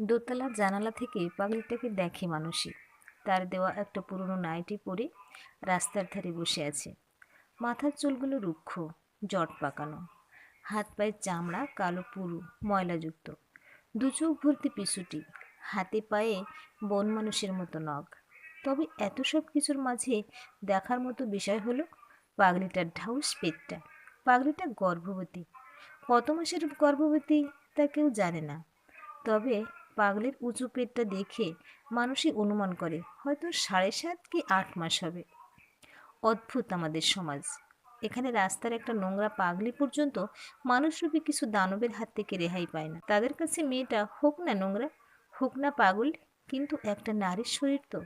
দোতলার জানালা থেকে পাগলিটাকে দেখে মানুষই তার দেওয়া একটা পুরনো নাইটি পরে রাস্তার ধারে বসে আছে। মাথার চুলগুলো রুক্ষ, জট পাকানো। হাত পায়ের চামড়া কালো, পুরু, ময়লাযুক্ত। দু চোখ ভর্তি পিছুটি হাতে পায়ে বন মানুষের মতো নখ। তবে এত সব কিছুর মাঝে দেখার মতো বিষয় হলো পাগলিটার ঢাউস পেটটা। পাগলিটা গর্ভবতী। কত মাসের গর্ভবতী তা কেউ জানে না। তবে পাগলের উঁচু পেটটা দেখে মানুষই অনুমান করে, হয়তো সাড়ে সাত কি আট মাস হবে। অদ্ভুত আমাদের সমাজ। এখানে রাস্তার একটা নোংরা পাগলি পর্যন্ত মানুষরূপী কিছু দানবের হাত থেকে রেহাই পায় না। তাদের কাছে মেয়েটা হোক না নোংরা, হোক না পাগল, কিন্তু একটা নারীর শরীর তো।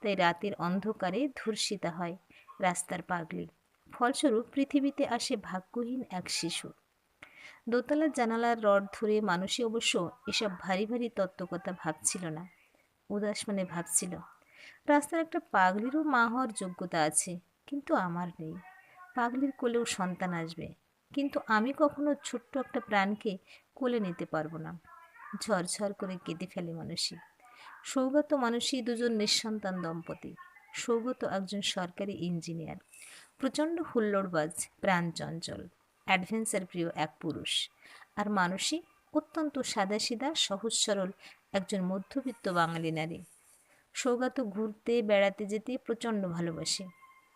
তাই রাতের অন্ধকারে ধর্ষিতা হয় রাস্তার পাগলি। ফলস্বরূপ পৃথিবীতে আসে ভাগ্যহীন এক শিশু। দোতলার জানালার রড ধরে মানুষই অবশ্য এসব ভারী ভারী তত্ত্বকথা ভাবছিল না। উদাস মনে ভাবছিল, রাস্তার একটা পাগলিরও মা হওয়ার যোগ্যতা আছে, কিন্তু আমার নেই। পাগলির কোলেও সন্তান আসবে, কিন্তু আমি কখনো ছোট্ট একটা প্রাণকে কোলে নিতে পারব না। ঝরঝর করে কেঁদে ফেলে মানুষই। সৌগত মানুষই দুজন নিঃসন্তান দম্পতি। সৌগত একজন সরকারি ইঞ্জিনিয়ার। প্রচণ্ড হুল্লোড়বাজ, প্রাণ চঞ্চল। অ্যাডভেঞ্চার প্রিয় এক পুরুষ। আর মানুষই অত্যন্ত সাদাসিধা সহজ সরল একজন মধ্যবিত্ত বাঙালি নারী। সৌগত ঘুরতে, বেড়াতে যেতে প্রচণ্ড ভালোবাসে।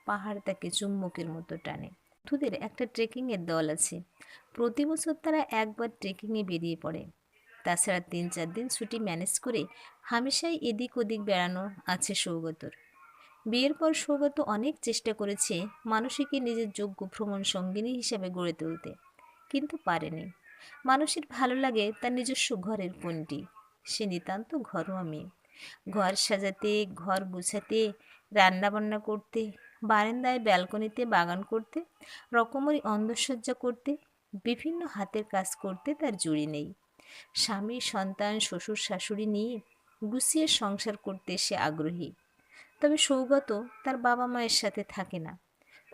পাহাড় তাকে চুম্বকের মতো টানে। বন্ধুদের একটা ট্রেকিংয়ের দল আছে। প্রতি বছর তারা একবার ট্রেকিংয়ে বেরিয়ে পড়ে। তাছাড়া তিন চার দিন ছুটি ম্যানেজ করে হামেশাই এদিক ওদিক বেড়ানো আছে সৌগতর। বিয়ের পর সৌগত অনেক চেষ্টা করেছে মানসিকে নিজের যোগ্য ভ্রমণ সঙ্গিনী হিসেবে গড়ে তুলতে, কিন্তু পারেনি। মানুষের ভালো লাগে তার নিজস্ব ঘরের কোনটি সে নিতান্ত ঘরোয়া মেয়ে। ঘর সাজাতে, ঘর গুছাতে, রান্নাবান্না করতে, বারান্দায় ব্যালকনিতে বাগান করতে, রকমারি অন্ধসজ্জা করতে, বিভিন্ন হাতের কাজ করতে তার জুড়ি নেই। স্বামী, সন্তান, শ্বশুর, শাশুড়ি নিয়ে গুছিয়ে সংসার করতে সে আগ্রহী। তবে সৌগত তার বাবা মায়ের সাথে থাকে না।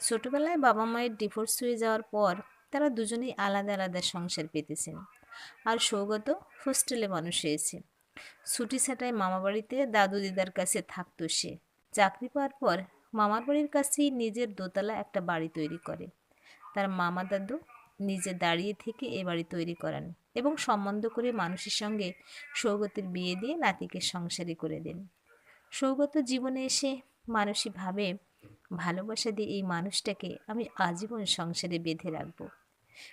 ছোটবেলায় বাবা মায়ের ডিভোর্স হয়ে যাওয়ার পর তারা দুজনেই আলাদা আলাদা সংসার পেতেছেন। আর সৌগত হোস্টেলে মানুষ হয়েছে। ছুটি ছাটায় মামাবাড়িতে দাদু দিদার কাছে থাকতো সে। চাকরি পাওয়ার পর মামার বাড়ির কাছেই নিজের দোতলা একটা বাড়ি তৈরি করে। তার মামা দাদু নিজে দাঁড়িয়ে থেকে এ বাড়ি তৈরি করান এবং সম্বন্ধ করে মানুষের সঙ্গে সৌগতের বিয়ে দিয়ে নাতিকে সংসারী করে দেন। সৌগত জীবনে এসে মানুষই ভাবে ভালোবাসা দিয়ে এই মানুষটাকে আমি আজীবন সংসারে বেঁধে রাখব।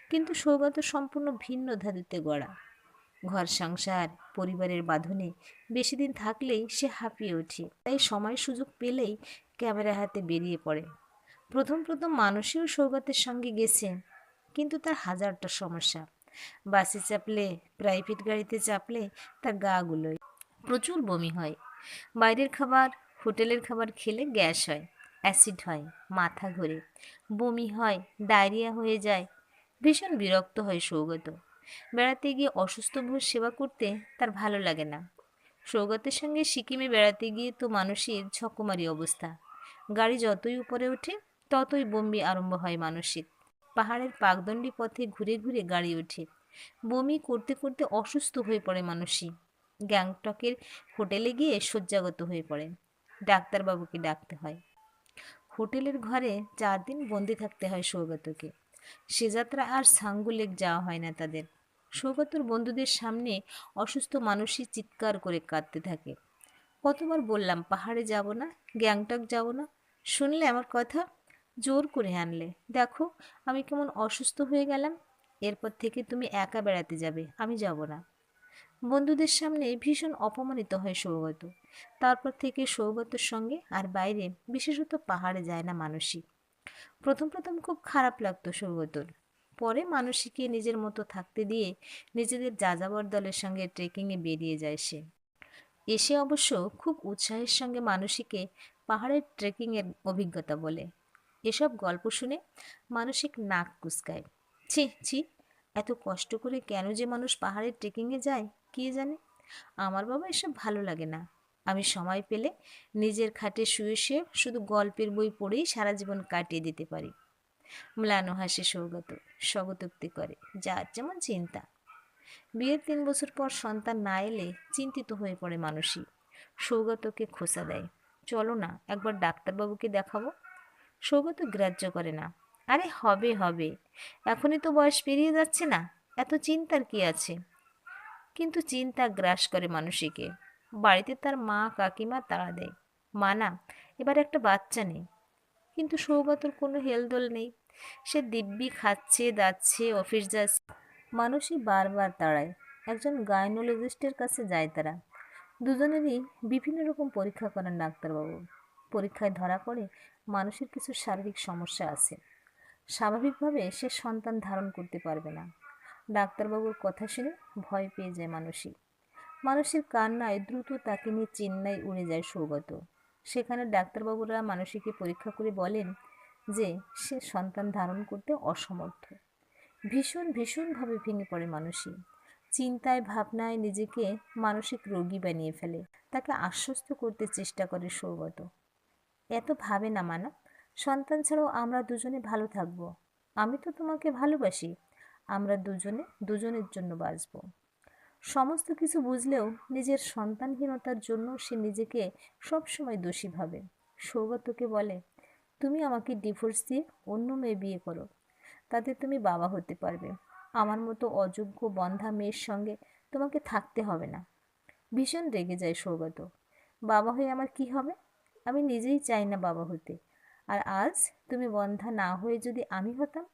কিন্তু সৌগত সম্পূর্ণ ভিন্ন ধাতুতে গড়া। ঘর, সংসার, পরিবারের বাঁধনে বেশি দিন থাকলেই সে হাঁপিয়ে ওঠে। তাই সময় সুযোগ পেলেই ক্যামেরা হাতে বেরিয়ে পড়ে। প্রথম প্রথম মানুষেও সৌগতের সঙ্গে গেছে, কিন্তু তার হাজারটা সমস্যা। বাসে চাপলে প্রাইভেট গাড়িতে চাপলে তার গা গুলোয় প্রচুর বমি হয়। বাইরের খাবার, হোটেলের খাবার খেলে গ্যাস হয়, অ্যাসিড হয়, মাথা ঘোরে, বমি হয়, ডায়রিয়া হয়ে যায়, ভীষণ বিরক্ত হয় সৌগত। বেড়াতে গিয়ে অসুস্থ ভোর সেবা করতে তার ভালো লাগে না। সৌগতের সঙ্গে সিকিমে বেড়াতে গিয়ে তো মানুষের ঝকমারি অবস্থা। গাড়ি যতই উপরে ওঠে, ততই বমি আরম্ভ হয় মানসিক। পাহাড়ের পাকদণ্ডী পথে ঘুরে ঘুরে গাড়ি ওঠে। বমি করতে করতে অসুস্থ হয়ে পড়ে মানসী। গ্যাংটকের হোটেলে গিয়ে শয্যাগত হয়ে পড়ে। ডাক্তারবাবুকে ডাকতে হয়। হোটেলের ঘরে চার দিন বন্দি থাকতে হয় সৌগতকে। সে যাত্রা আর সাঙ্গুলেক যাওয়া হয় না তাদের। সৌগতর বন্ধুদের সামনে অসুস্থ মানুষই চিৎকার করে কাঁদতে থাকে। কতবার বললাম, পাহাড়ে যাব না, গ্যাংটক যাব না? শুনলে আমার কথা? জোর করে আনলে। দেখো, আমি কেমন অসুস্থ হয়ে গেলাম। এরপর থেকে তুমি একা বেড়াতে যাবে, আমি যাব না। বন্ধুদের সামনে ভীষণ অপমানিত হয় সৌগত। তারপর থেকে সৌগতর সঙ্গে আর বাইরে বিশেষত পাহাড়ে যায় না মানসী প্রথম প্রথম খুব খারাপ লাগতো সৌগতর। পরে মানসীকে নিজের মতো থাকতে দিয়ে নিজেদের যাযাবর দলের সঙ্গে ট্রেকিংয়ে বেরিয়ে যায় সে। এসে অবশ্য খুব উৎসাহের সঙ্গে মানসীকে পাহাড়ের ট্রেকিংয়ের অভিজ্ঞতা বলে। এসব গল্প শুনে মানসিক নাক কুচকায় ছি ছি, এত কষ্ট করে কেন যে মানুষ পাহাড়ের ট্রেকিংয়ে যায়? কে জানে? আমার বাবা এসব ভালো লাগে না। আমি সময় পেলে নিজের খাটে শুয়ে শুয়ে শুধু গল্পের বই পড়েই সারা জীবন কাটিয়ে দিতে পারি। ম্লানো হাসে সৌগত, স্বগতোক্তি করে যার যেমন চিন্তা। বিয়ের তিন বছর পর সন্তান না এলে চিন্তিত হয়ে পড়ে মানুষই। সৌগতকে খোসা দেয়, চলো না, একবার ডাক্তারবাবুকে দেখাবো। সৌগত গ্রাহ্য করে না, আরে হবে হবে, এখনই তো বয়স পেরিয়ে যাচ্ছে না, এত চিন্তার কি আছে? কিন্তু চিন্তা গ্রাস করে মানুষীকে বাড়িতে তার মা, কাকিমা তাড়া দেয়। মা, না, এবার একটা বাচ্চা নেই। কিন্তু সৌগতর কোনো হেলদোল নেই। সে দিব্যি খাচ্ছে, দাচ্ছে, অফিস যাচ্ছে। মানুষই বারবার তাড়ায়। একজন গাইনোলজিস্টের কাছে যায় তারা। দুজনেরই বিভিন্ন রকম পরীক্ষা করেন ডাক্তারবাবু। পরীক্ষায় ধরা পড়ে মানুষের কিছু শারীরিক সমস্যা আছে। স্বাভাবিকভাবে সে সন্তান ধারণ করতে পারবে না। ডাক্তারবাবুর কথা শুনে ভয় পেয়ে যায় মানুষই মানুষের কান্নায় দ্রুত তাকে নিয়ে চেন্নাই উড়ে যায় সৌগত। সেখানে ডাক্তারবাবুরা মানুষীকে পরীক্ষা করে বলেন যে, সে সন্তান ধারণ করতে অসমর্থ। ভীষণ, ভীষণভাবে ভেঙে পড়ে মানুষই চিন্তায়, ভাবনায় নিজেকে মানসিক রোগী বানিয়ে ফেলে। তাকে আশ্বস্ত করতে চেষ্টা করে সৌগত। এত ভাবে না, মানা। সন্তান ছাড়াও আমরা দুজনে ভালো থাকব। আমি তো তোমাকে ভালোবাসি। আমরা দুজনে, দুজনের জন্য বাঁচব। সমস্ত কিছু বুঝলেও নিজের সন্তানহীনতার জন্য সে নিজেকে সবসময় দোষী ভাবে। সৌগতকে বলে, তুমি আমাকে ডিভোর্স দিয়ে অন্য মেয়ে বিয়ে করো। তাতে তুমি বাবা হতে পারবে। আমার মতো অযোগ্য বন্ধা মেয়ের সঙ্গে তোমাকে থাকতে হবে না। ভীষণ রেগে যায় সৌগত। বাবা হয়ে আমার কি হবে? আমি নিজেই চাই না বাবা হতে। আর আজ তুমি বন্ধা না হয়ে যদি আমি হতাম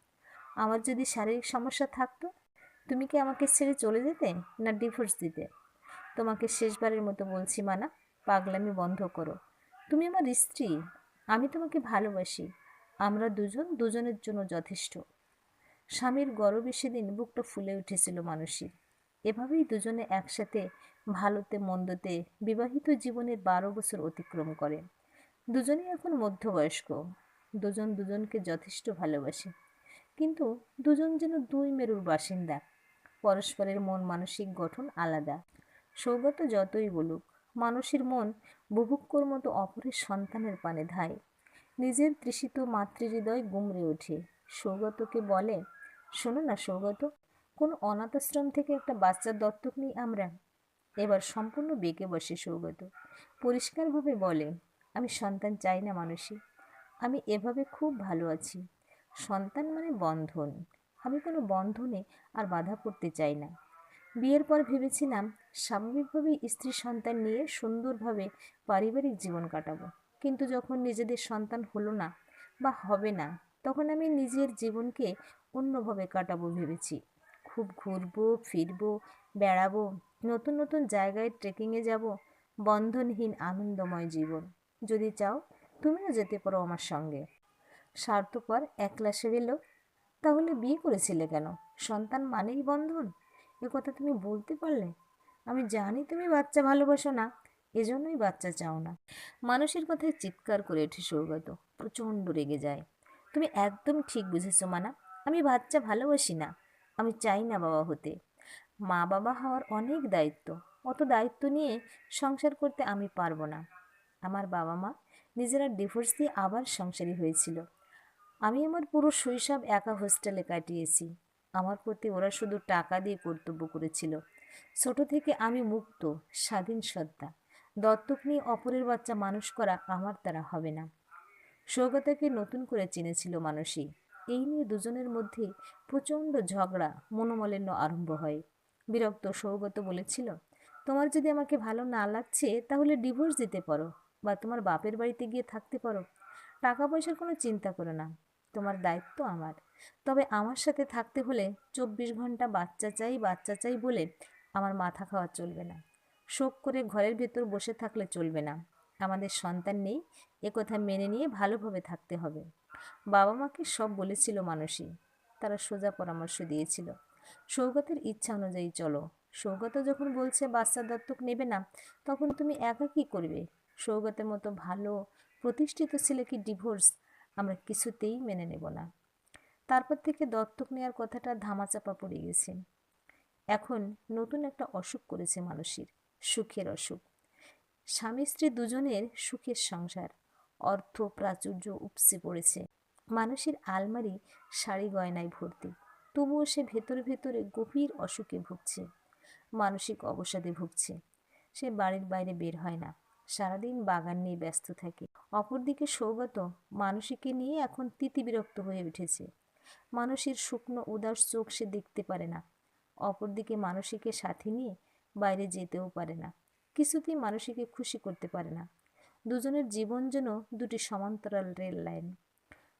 আমার যদি শারীরিক সমস্যা থাকতো, তুমি কি আমাকে ছেড়ে চলে যেতে না ডিভোর্স দিতে? তোমাকে শেষবারের মতো বলছি মানা, পাগলামি বন্ধ করো। তুমি আমার স্ত্রী, আমি তোমাকে ভালোবাসি। আমরা দুজন, দুজনের জন্য যথেষ্ট। স্বামীর গরবে সেদিন বুকটা ফুলে উঠেছিল মানুষের এভাবেই দুজনে একসাথে ভালোতে, মন্দতে বিবাহিত জীবনের বারো বছর অতিক্রম করে। দুজনেই এখন মধ্যবয়স্ক। দুজন দুজনকে যথেষ্ট ভালোবাসে। কিন্তু দুজন যেন দুই মেরুর বাসিন্দা। পরস্পরের মন মানসিক গঠন আলাদা। সৌগত যতই বলুক, মানুষের মন বুভুক্ষর মতো অপরের সন্তানের পানে ধায়। নিজের তৃষিত মাতৃহৃদয় গুমড়ে ওঠে। সৌগতকে বলে, শোনো না সৌগত, কোন অনাথাশ্রম থেকে একটা বাচ্চার দত্তক নিই আমরা? এবার সম্পূর্ণ বেঁকে বসে সৌগত। পরিষ্কারভাবে বলে, আমি সন্তান চাই না মানুষই আমি এভাবে খুব ভালো আছি। সন্তান মানে বন্ধন। আমি কোনো বন্ধনে আর বাধা পড়তে চাই না। বিয়ের পর ভেবেছিলাম, স্বাভাবিকভাবেই স্ত্রী সন্তান নিয়ে সুন্দরভাবে পারিবারিক জীবন কাটাবো। কিন্তু যখন নিজেদের সন্তান হলো না বা হবে না, তখন আমি নিজের জীবনকে অন্যভাবে কাটাবো ভেবেছি। খুব ঘুরবো, ফিরবো, বেড়াবো, নতুন নতুন জায়গায় ট্রেকিংয়ে যাব, বন্ধনহীন আনন্দময় জীবন। যদি চাও, তুমিও যেতে পারো আমার সঙ্গে। স্বার্থপর, একলা সেরেল। তাহলে বিয়ে করেছিলে কেন? সন্তান মানেই বন্ধন? এ কথা তুমি বলতে পারলে? আমি জানি তুমি বাচ্চা ভালোবাসো না, এজন্যই বাচ্চা চাও না। মানুষের কথায় চিৎকার করে ওঠে সৌগত, প্রচণ্ড রেগে যায়। তুমি একদম ঠিক বুঝেছ, মানা। আমি বাচ্চা ভালোবাসি না, আমি চাই না বাবা হতে। মা বাবা হওয়ার অনেক দায়িত্ব, অত দায়িত্ব নিয়ে সংসার করতে আমি পারব না। আমার বাবা মা নিজেরা ডিভোর্স দিয়ে আবার সংসারী হয়েছিল। আমি আমার পুরো শৈশব একা হোস্টেলে কাটিয়েছি। আমার প্রতি ওরা শুধু টাকা দিয়ে কর্তব্য করেছিল। ছোট থেকে আমি মুক্ত, স্বাধীন সত্তা। দত্তক নিয়ে অপরের বাচ্চা মানুষ করা আমার দ্বারা হবে না। সৌগতাকে নতুন করে চিনেছিল মানুষই এই নিয়ে দুজনের মধ্যে প্রচণ্ড ঝগড়া, মনোমালিন্য আরম্ভ হয়। বিরক্ত সৌগত বলেছিল, তোমার যদি আমাকে ভালো না লাগছে, তাহলে ডিভোর্স দিতে পারো বা তোমার বাপের বাড়িতে গিয়ে থাকতে পারো। টাকা পয়সার কোনো চিন্তা করো না। তোমার দায়িত্ব আমার। তবে আমার সাথে থাকতে হলে চব্বিশ ঘণ্টা বাচ্চা চাই বাচ্চা চাই বলে আমার মাথা খাওয়া চলবে না। শোক করে ঘরের ভেতর বসে থাকলে চলবে না। আমাদের সন্তান নেই একথা মেনে নিয়ে ভালোভাবে থাকতে হবে। বাবা মাকে সব বলেছিল মানুষই তারা সোজা পরামর্শ দিয়েছিল। সৌগতের ইচ্ছা অনুযায়ী চলো। সৌগত যখন বলছে, বাচ্চা দত্তক নেবে না, তখন তুমি একা কী করবে? সৌগতের মতো ভালো, প্রতিষ্ঠিত ছেলেকে ডিভোর্স আমরা কিছুতেই মেনে নেব না। তারপর থেকে দত্তক নেওয়ার কথাটা ধামাচাপা পড়ে গেছে। এখন নতুন একটা অসুখ করেছে মানুষের, সুখের অসুখ। স্বামী স্ত্রী দুজনের সুখের সংসার, অর্থ, প্রাচুর্য উপসে পড়েছে। মানুষের আলমারি, শাড়ি গয়নায় ভর্তি। তবুও সে ভেতরে ভেতরে গভীর অসুখে ভুগছে, মানসিক অবসাদে ভুগছে। সে বাড়ির বাইরে বের হয় না। সারাদিন বাগান নিয়ে ব্যস্ত থাকে। অপরদিকে সৌগত মানসীকে নিয়ে এখন তিতিবিরক্ত হয়ে উঠেছে। মানুষের শুকনো, উদাস চোখ সে দেখতে পারে না। অপরদিকে মানসীকে সাথে নিয়ে বাইরে যেতেও পারে না। কিছুতেই মানসীকে খুশি করতে পারে না। দুজনের জীবন যেন দুটি সমান্তরাল রেল লাইন।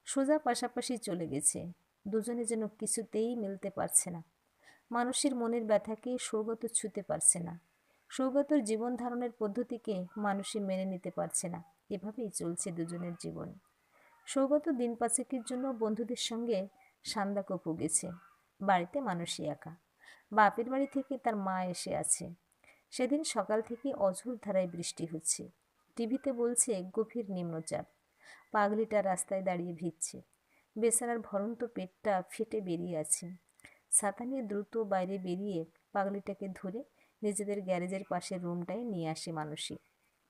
সোজা পাশাপাশি চলে গেছে। দুজনে যেন কিছুতেই মিলতে পারছে না। মানুষের মনের ব্যথাকে সৌগত ছুতে পারছে না। সৌগতর জীবন ধারণের পদ্ধতিকে মানুষই মেনে নিতে পারছে না। এভাবেই চলছে দুজনের জীবন। সৌগত দিন পাঁচেকের জন্য বন্ধুদের সঙ্গে সান্দাকপু গেছে বাড়িতে মানুষই একা। বাপের বাড়ি থেকে তার মা এসে আছে। সেদিন সকাল থেকে অঝোর ধারায় বৃষ্টি হচ্ছে। টিভিতে বলছে, গভীর নিম্নচাপ। পাগলিটা রাস্তায় দাঁড়িয়ে ভিজছে। বেচারার ভরন্ত পেটটা ফেটে বেরিয়ে আছে। ছাতা নিয়ে দ্রুত বাইরে বেরিয়ে পাগলিটাকে ধরে নিজেদের গ্যারেজের পাশের রুমটায় নিয়ে আসে মানুষই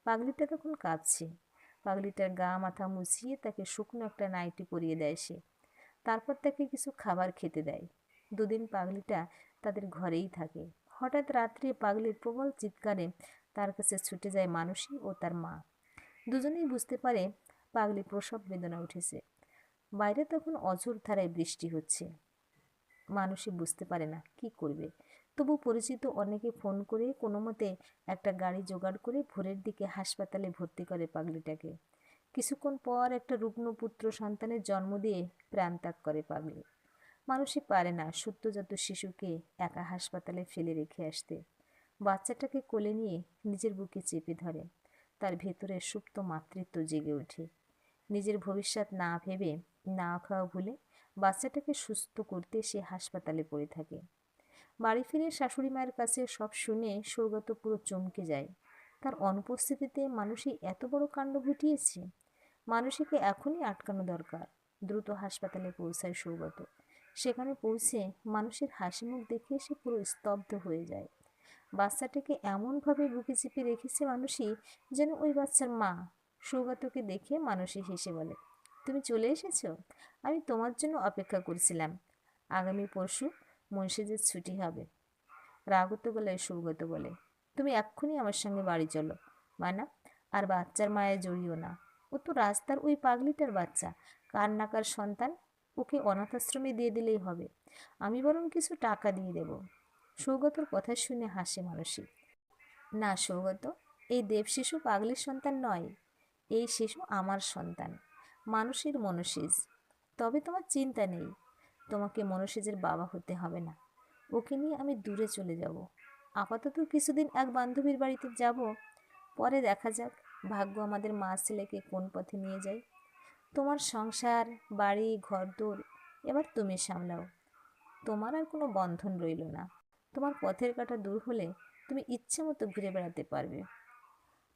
পাগলিটা তখন কাঁদছে। পাগলিটার গা মাথা মুছিয়ে তাকে শুকনো একটা নাইটি পরিয়ে দেয় সে। তারপর তাকে কিছু খাবার খেতে দেয়। দুদিন পাগলিটা তাদের ঘরেই থাকে। হঠাৎ রাত্রে পাগলির প্রবল চিৎকারে তার কাছে ছুটে যায় মানুষই ও তার মা। দুজনেই বুঝতে পারে পাগলি প্রসব বেদনা উঠেছে। বাইরে তখন অঝোর ধারায় বৃষ্টি হচ্ছে। মানুষই বুঝতে পারে না কি করবে। তবু পরিচিত অনেকে ফোন করে কোনো মতে একটা গাড়ি জোগাড় করে ভোরের দিকে হাসপাতালে ভর্তি করে পাগলিটাকে। কিছুক্ষণ পর একটা রুগ্ন পুত্র সন্তানের জন্ম দিয়ে প্রাণ ত্যাগ করে পাগলি। মানুষই পারে না সদ্যজাত শিশুকে একা হাসপাতালে ফেলে রেখে আসতে। বাচ্চাটাকে কোলে নিয়ে নিজের বুকে চেপে ধরে। তার ভেতরে সুপ্ত মাতৃত্ব জেগে ওঠে। নিজের ভবিষ্যৎ না ভেবে না খাওয়া ভুলে বাচ্চাটাকে সুস্থ করতে সে হাসপাতালে পড়ে থাকে। বাড়ি ফিরে শাশুড়ি মায়ের কাছে সব শুনে সৌগত পুরো চমকে যায়। তার অনুপস্থিতিতে মানুষই এত বড় কাণ্ড ঘটিয়েছে? মানুষীকে এখনই আটকানো দরকার, দ্রুত হাসপাতালে পৌঁছায় সৌগত। সেখানে পৌঁছে মানুষের হাসি মুখ দেখে সে পুরো স্তব্ধ হয়ে যায়। বাচ্চাটাকে এমনভাবে বুকে চেপে রেখেছে মানুষই যেন ওই বাচ্চার মা সৌগতকে দেখে মানুষই হেসে বলে, তুমি চলে এসেছ? আমি তোমার জন্য অপেক্ষা করছিলাম। আগামী পরশু মুন্সিদের ছুটি হবে। রাগত গলায় সৌগত বলে, তুমি এক্ষুনি আমার সঙ্গে বাড়ি চলো, মানা, আর বাচ্চার মায়ে জড়িও না। ও তো রাস্তার ওই পাগলিটার বাচ্চা। কার নাকার সন্তান, ওকে অনাথাশ্রমে দিয়ে দিলেই হবে। আমি বরং কিছু টাকা দিয়ে দেব। সৌগতর কথা শুনে হাসে মানসী। না সৌগত, এই দেব শিশু পাগলির সন্তান নয়, এই শিশু আমার সন্তান। মানুষের মনসিজ। তবে তোমার চিন্তা নেই তোমাকে মনসিজের বাবা হতে হবে না। ওকে নিয়ে আমি দূরে চলে যাব। আপাতত কিছুদিন এক বান্ধবীর বাড়িতে যাব। পরে দেখা যাক, ভাগ্য আমাদের মা ছেলেকে কোন পথে নিয়ে যায়। তোমার সংসার, বাড়ি, ঘরদোর, এবার তুমি সামলাও। তোমার আর কোনো বন্ধন রইল না। তোমার পথের কাটা দূর হলে তুমি ইচ্ছে মতো ঘুরে বেড়াতে পারবে।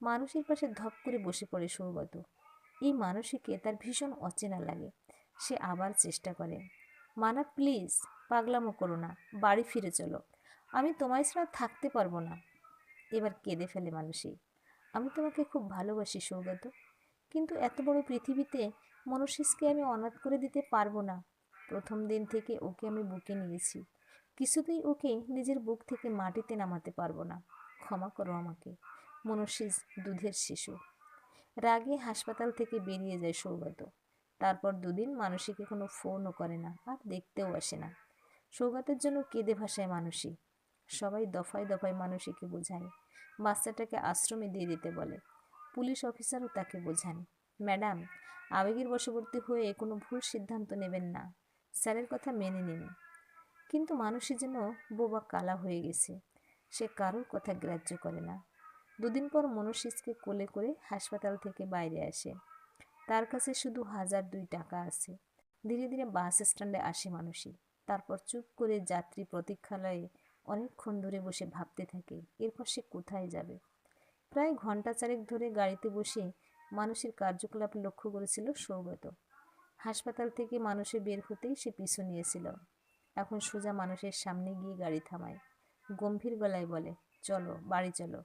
মানুষের পাশে ধপ করে বসে পড়ে সৌগত। এই মানুষীকে তার ভীষণ অচেনা লাগে। সে আবার চেষ্টা করে। মানা, প্লিজ পাগলামো করো না, বাড়ি ফিরে চলো। আমি তোমায় ছাড়া থাকতে পারব না। এবার কেঁদে ফেলে মানুষই আমি তোমাকে খুব ভালোবাসি সৌগত, কিন্তু এত বড় পৃথিবীতে মনুষ্যকে আমি অনাথ করে দিতে পারব না। প্রথম দিন থেকে ওকে আমি বুকে নিয়েছি। কিছুতেই ওকে নিজের বুক থেকে মাটিতে নামাতে পারব না। ক্ষমা করো আমাকে মনুষ্যিস দুধের শিশু। রাগে হাসপাতাল থেকে বেরিয়ে যায় সৌগত। তারপর দুদিন মানসীকে কোনো ফোনও করে না, আর দেখতেও আসে না। সৌগতের জন্য কেঁদে ভাসায় মানসী। সবাই দফায় দফায় মানসীকে বোঝায়। বাচ্চাটাকে আশ্রমে দিয়ে দিতে বলে। পুলিশ অফিসারও তাকে বোঝান। ম্যাডাম, আবেগের বশবর্তী হয়ে কোনো ভুল সিদ্ধান্ত নেবেন না। স্যারের কথা মেনে নিন। কিন্তু মানুষই যেন বোবা কালা হয়ে গেছে। সে কারোর কথা গ্রাহ্য করে না। দুদিন পর মনুষ্যকে কোলে করে হাসপাতাল থেকে বাইরে আসে। তার কাছে শুধু হাজার দুই টাকা আছে। ধীরে ধীরে বাস স্ট্যান্ডে আসে মানুষই। তারপর চুপ করে যাত্রী প্রতীক্ষালয়ে অনেকক্ষণ ধরে বসে ভাবতে থাকে, এরপর সে কোথায় যাবে? প্রায় ঘণ্টা চারেক ধরে গাড়িতে বসে মানুষের কার্যকলাপ লক্ষ্য করেছিল সৌগত। হাসপাতাল থেকে মানুষে বের হতেই সে পিছু নিয়েছিল। এখন সোজা মানুষের সামনে গিয়ে গাড়ি থামায়। গম্ভীর গলায় বলে, চলো, বাড়ি চলো।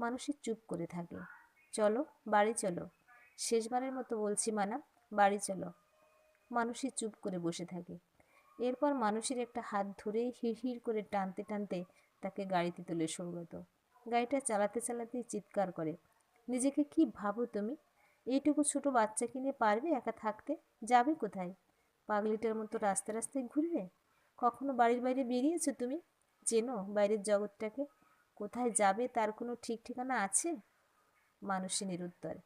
মানুষের চুপ করে থাকে। চলো, বাড়ি চলো। শেষবারের মতো বলছি মানা বাড়ি চলো। মানুষই চুপ করে বসে থাকে। এরপর মানুষের একটা হাত ধরেই হিড় করে টানতে টানতে তাকে গাড়িতে তুলে সৌগত। গাড়িটা চালাতে চালাতেই চিৎকার করে, নিজেকে কি ভাবো তুমি? এইটুকু ছোট বাচ্চাকে নিয়ে পারবে একা থাকতে? যাবে কোথায়? পাগলিটার মতো রাস্তা রাস্তায় ঘুরবে? কখনো বাড়ির বাইরে বেরিয়েছো তুমি? চেনো বাইরের জগৎটাকে? কোথায় যাবে তার কোনো ঠিক ঠিকানা আছে? মানুষের নিরুত্তর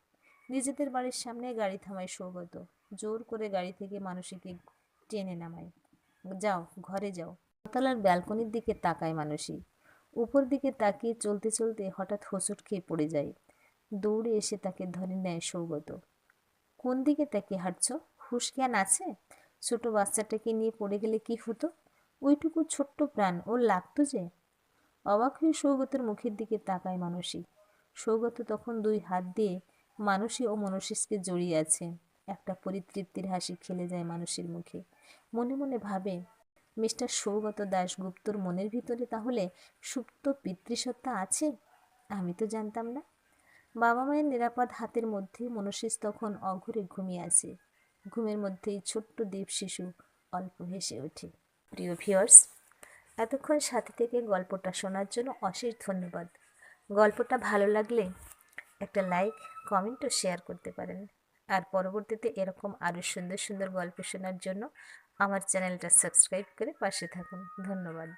নিজেদের বাড়ির সামনে গাড়ি থামায় সৌগত। জোর করে গাড়ি থেকে মানুষীকে টেনে নামায় যাও, ঘরে যাও। দোতলার ব্যালকনির দিকে তাকায় মানুষী। উপর দিকে তাকিয়ে চলতে চলতে হঠাৎ হোঁচট খেয়ে পড়ে যায়। দৌড়ে এসে তাকে ধরে নেয় সৌগত। কোন দিকে তাকে হাঁটছ? হুশ জ্ঞান আছে? ছোট বাচ্চাটাকে নিয়ে পড়ে গেলে কি হতো? ওইটুকু ছোট্ট প্রাণ, ওর লাগতো যে? অবাক হয়ে সৌগতের মুখের দিকে তাকায় মানসী সৌগত তখন দুই হাত দিয়ে মানসী ও মনসিসকে জড়িয়ে আছে। একটা পরিতৃপ্তির হাসি খেলে যায় মানুষের মুখে। মনে মনে ভাবে, মিস্টার সৌগত দাশগুপ্তর মনের ভিতরে তাহলে সুপ্ত পিতৃসত্তা আছে? আমি তো জানতাম না। বাবা মায়ের নিরাপদ হাতের মধ্যে মনসিস তখন অঘরে ঘুমিয়ে আছে। ঘুমের মধ্যেই ছোট্ট দ্বীপ শিশু অল্প হেসে ওঠে। প্রিয় ভিওর্স এতক্ষণ সাথে থেকে গল্পটা শোনার জন্য অশেষ ধন্যবাদ। গল্পটা ভালো লাগলে একটা লাইক কমেন্ট ও শেয়ার করতে পারেন। আর পরবর্তীতে এরকম আরও সুন্দর সুন্দর গল্প শোনার জন্য আমার চ্যানেলটা সাবস্ক্রাইব করে পাশে থাকুন। ধন্যবাদ।